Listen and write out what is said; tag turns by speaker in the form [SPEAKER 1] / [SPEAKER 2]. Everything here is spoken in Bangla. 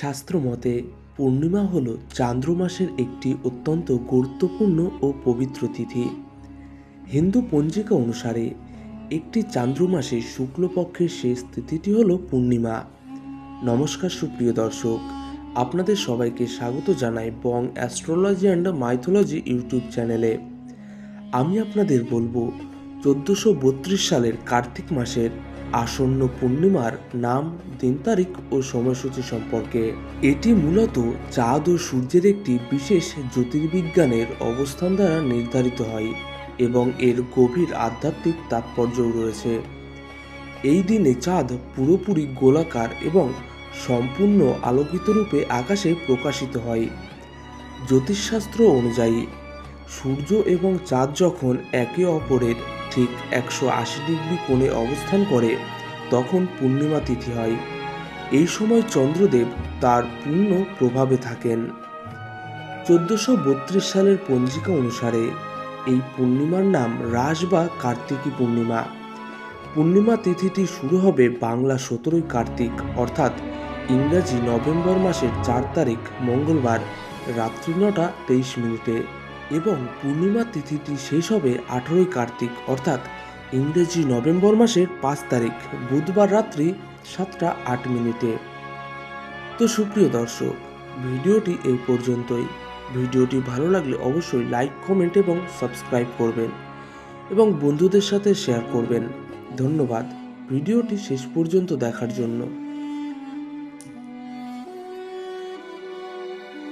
[SPEAKER 1] শাস্ত্র মতে, পূর্ণিমা হল চান্দ্র মাসের একটি অত্যন্ত গুরুত্বপূর্ণ ও পবিত্র তিথি। হিন্দু পঞ্জিকা অনুসারে, একটি চান্দ্র মাসে শুক্লপক্ষের শেষ তিথিটি হল পূর্ণিমা। নমস্কার সুপ্রিয় দর্শক, আপনাদের সবাইকে স্বাগত জানাই Bong astrology and mythology YouTube চ্যানেলে। আমি আপনাদের বলব, চোদ্দোশো সালের কার্তিক মাসের আসন্ন পূর্ণিমার নাম, দিন তারিখ ও সময়সূচি সম্পর্কে। এটি মূলত চাঁদ ও সূর্যের একটি বিশেষ জ্যোতির্বিজ্ঞানের অবস্থান দ্বারা নির্ধারিত হয় এবং এর গভীর আধ্যাত্মিক তাৎপর্যও রয়েছে। এই দিনে চাঁদ পুরোপুরি গোলাকার এবং সম্পূর্ণ আলোকিত রূপে আকাশে প্রকাশিত হয়। জ্যোতিষশাস্ত্র অনুযায়ী সূর্য এবং চাঁদ যখন একে অপরের ঠিক একশো আশি ডিগ্রি কোণে অবস্থান করে, তখন পূর্ণিমা তিথি হয়। এই সময় চন্দ্রদেব তার পূর্ণ প্রভাবে থাকেন। চোদ্দোশো বত্রিশ সালের পঞ্জিকা অনুসারে এই পূর্ণিমার নাম রাস বা কার্তিকী পূর্ণিমা। পূর্ণিমা তিথিটি শুরু হবে বাংলা সতেরোই কার্তিক, অর্থাৎ ইংরাজি নভেম্বর মাসের চার তারিখ মঙ্গলবার, রাত্রি নটা তেইশ মিনিটে। এবং পূর্ণিমা তিথিটি শেষ হবে আঠেরোই কার্তিক, অর্থাৎ ইংরেজি নভেম্বর মাসের পাঁচ তারিখ, বুধবার রাত্রি সাতটা আট মিনিটে। তো সুপ্রিয় দর্শক, ভিডিওটি এই পর্যন্তই। ভিডিওটি ভালো লাগলে অবশ্যই লাইক, কমেন্ট এবং সাবস্ক্রাইব করবেন এবং বন্ধুদের সাথে শেয়ার করবেন। ধন্যবাদ। ভিডিওটি শেষ পর্যন্ত দেখার জন্য।